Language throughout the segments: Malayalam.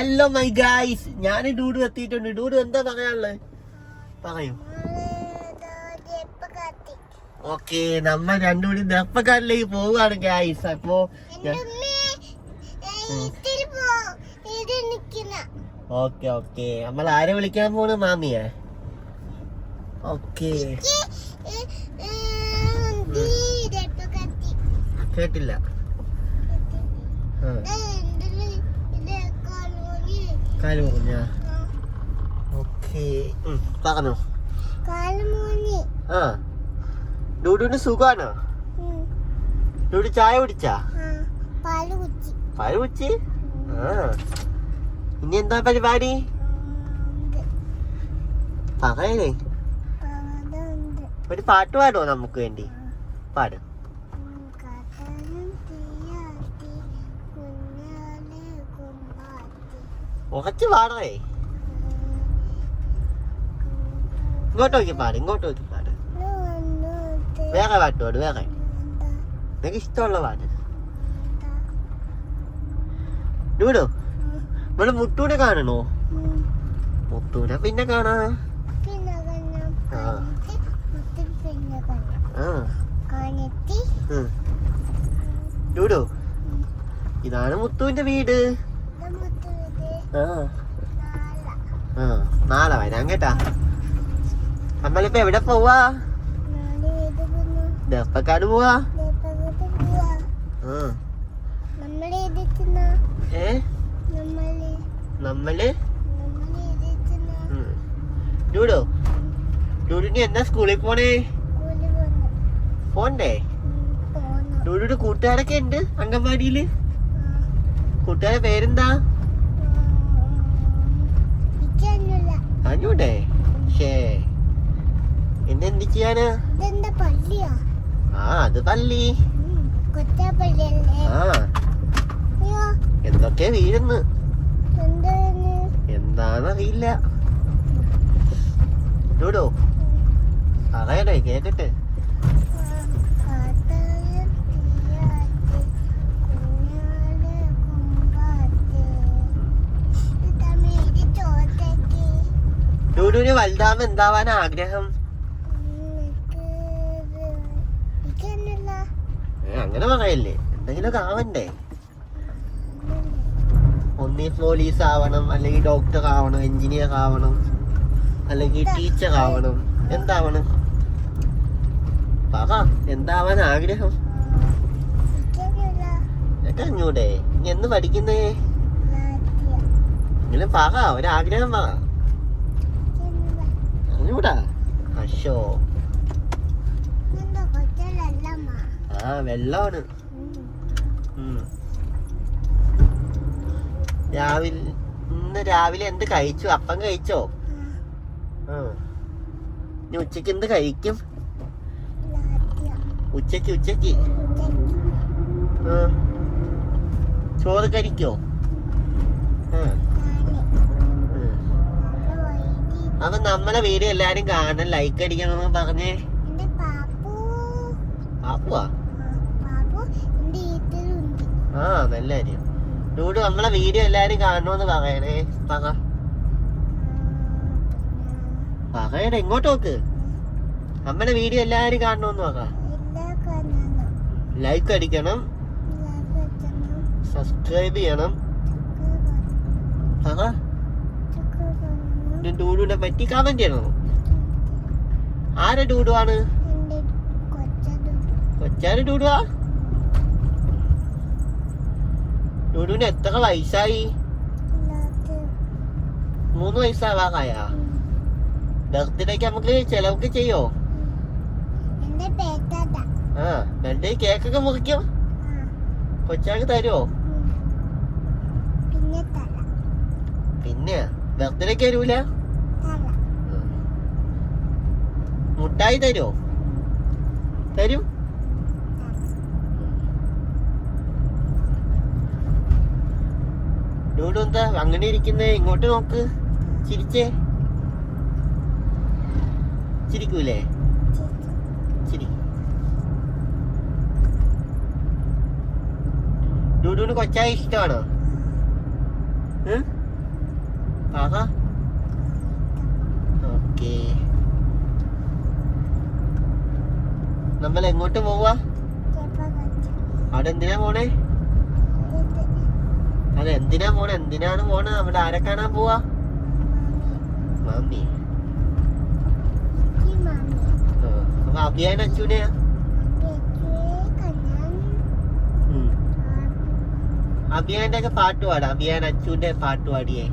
ഹലോ മൈ ഗായ്സ് ഞാൻ ഡൂഡ് എത്തിയിട്ടുണ്ട് ഡൂഡ് എന്താ പറയാനുള്ളത് പറയൂ. ഓക്കെ നമ്മൾ രണ്ടുകൂടി ദപ്പക്കാരിലേക്ക് പോവുകയാണ് ഗായ്സ് അപ്പോ ഓക്കെ ഓക്കെ നമ്മൾ ആരെ വിളിക്കാൻ പോണ് മാമിയെ? ഓക്കെ കേട്ടില്ല. ആ കാൽ പറഞ്ഞ ഓക്കെ പറഞ്ഞു ആ ഡൂഡുവിന് സുഖാണോ ഡൂഡു ചായ കുടിച്ചാ? പാൽ കുടിച്ച്. ആ. ഇനി എന്താ പരിപാടി? പറയണേ ഒരു പാട്ട് പാടുമോ നമുക്ക് വേണ്ടി? പാട്. ഉറച്ച് പാടേ ഇങ്ങോട്ട് നോക്കി പാട് ഇങ്ങോട്ട് നോക്കി പാട്. വേറെ പാട്ട് പാട് വേറെ. നിനക്ക് ഇഷ്ടമുള്ള പാട്ട്. ഡൂഡു നമ്മൾ മുട്ടൂനെ കാണണോ? മുട്ടൂനെ പിന്നെ കാണാ. ഡൂഡു ഇതാണ് മുത്തുവിന്റെ വീട്. നാളെ വരാൻ കേട്ടാ. നമ്മളിപ്പോ എവിടെ പോവാ? ദപ്പക്കാട് പോവാ? എന്താ നമ്മളെ ഡൂഡിന് എന്നാ സ്കൂളിൽ പോണേ? പോണ്ടേ? ഡൂഡിയുടെ കൂട്ടുകാരൊക്കെ ഉണ്ട് അംഗൻവാടിയിൽ? കൂട്ടുകാരെ പേരെന്താ? അഞ്ഞൂടെ ഷേ എന്നെ എന്ത് ചെയ്യാന് ആ അത് പള്ളി. ആ. എന്തൊക്കെ വീഴുന്നു? എന്താണ് എന്താന്നറിയില്ല ഡൂഡു പറയണേ കേക്കട്ടെ ഡൂഡുവിന് വലുതാവുമ്പോ എന്താവാൻ ആഗ്രഹം? അങ്ങനെ പറയല്ലേ. എന്തെങ്കിലും ആവണ്ടേ? ഒന്നീ പോലീസ് ആവണം അല്ലെങ്കിൽ ഡോക്ടർ ആവണം എഞ്ചിനീയർ ആവണം അല്ലെങ്കിൽ ടീച്ചർ ആവണം. എന്താവണം? പറ എന്താവാൻ ആഗ്രഹം? എന്നൊക്കെ അഞ്ഞൂടെ ഇനി എന്ന് പഠിക്കുന്നേ? എങ്കിലും പറ ഒരാഗ്രഹം പറ ഇരിക്കാനുള്ള അഞ്ഞൂടാ കൊച്ചലല്ലമ്മ. ആ വെള്ളമാണ്. രാവിലെ ഇന്ന് രാവിലെ എന്ത് കഴിച്ചു? അപ്പം കഴിച്ചോ? ആ. ഇനി ഉച്ചയ്ക്ക് എന്ത് കഴിക്കും? ഉച്ചയ്ക്ക് ഉച്ചയ്ക്ക്. ചോറ് കഴിക്കോ? ആ. അപ്പൊ നമ്മളെ വീഡിയോ എല്ലാരും കാണാൻ ലൈക്ക് അടിക്കണം പറഞ്ഞു. ആ നല്ല കാര്യം. ഡൂഡു നമ്മളെ വീഡിയോ എല്ലാരും കാണണമെന്ന് പറയണേ. പറ. പറയണേ ഇങ്ങോട്ട് നോക്ക്. നമ്മളെ വീഡിയോ എല്ലാരും കാണണമെന്ന് പറ. കാണണം ലൈക്ക് അടിക്കണം. സബ്സ്ക്രൈബ് ചെയ്യണം. പറ. ഡൂഡുവിനെ പറ്റി കമന്റ് ചെയ്യണം? ആരെ ഡൂഡു ആണ് കൊച്ചാരെ കൊച്ചത് കൊച്ചാന് ഡൂഡുവാ? ഡൂഡുവിന് എത്ര വയസ്സായി? മൂന്ന് വയസ്സാവാറായ? ബർത്ത്ഡേക്ക് നമുക്ക് ചെലവൊക്കെ ചെയ്യോ? ആ ബർത്ത്ഡേ കേക്കൊക്കെ മുറിക്കും. കൊച്ചാക്ക് തരുമോ പിന്നെ തല പിന്നെ ബർത്ത്ഡേക്ക് തരൂല മുട്ടായി തരുമോ തരും? ഡൂഡു എന്താ അങ്ങനെ ഇരിക്കുന്നേ? ഇങ്ങോട്ട് നോക്ക്. ചിരിച്ചേ. ചിരിക്കൂലേ? ചിരി. ഡൂഡുവിന് കൊച്ചായ ഇഷ്ടമാണോ? ഏ? പാക ഓക്കേ നമ്മൾ എങ്ങോട്ട് പോവാ? അവിടെ എന്തിനാ പോണേ? അതെ എന്തിനാ പോണേ? എന്തിനാണ് പോണേ? അവിടെ ആരെ കാണാൻ പോവാ? മാമി. ആ, അപ്പൊ അഭിയാൻ അച്ഛനെയാ അഭിയാന്റെ ഒക്കെ പാട്ട് പാടാം. അഭിയാൻ അച്ചുവിന്റെ പാട്ട് പാടിയേ.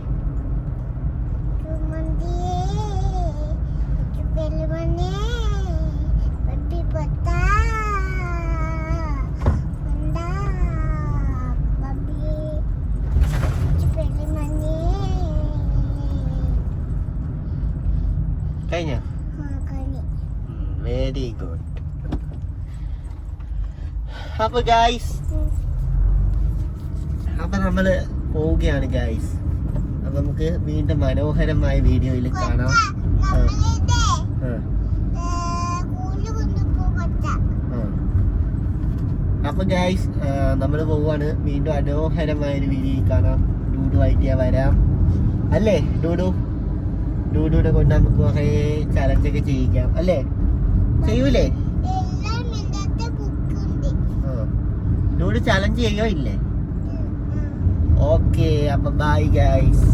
കഴിഞ്ഞ? വെരി ഗുഡ് അപ്പൊ ഗായ്സ് അപ്പൊ നമ്മൾ പോവുകയാണ് ഗായ്സ് അപ്പൊ നമുക്ക് വീണ്ടും മനോഹരമായ വീഡിയോയിൽ കാണാം. അപ്പൊ ഗൈസ് നമ്മൾ പോവാണ്. വീണ്ടും മനോഹരമായ ഒരു വീഡിയോയിൽ കാണാം. ഡൂഡു ആയിട്ട് ഞാൻ വരാം. അല്ലേ ഡൂഡു? ഡൂഡുവിനെ കൊണ്ട് നമുക്ക് കുറെ ചലഞ്ച് ഒക്കെ ചെയ്യിക്കാം. അല്ലേ? ചെയ്യൂലേ. ഡൂഡു ചലഞ്ച് ചെയ്യോ ഇല്ലേ? ഓക്കെ അപ്പൊ ബൈ ഗൈസ്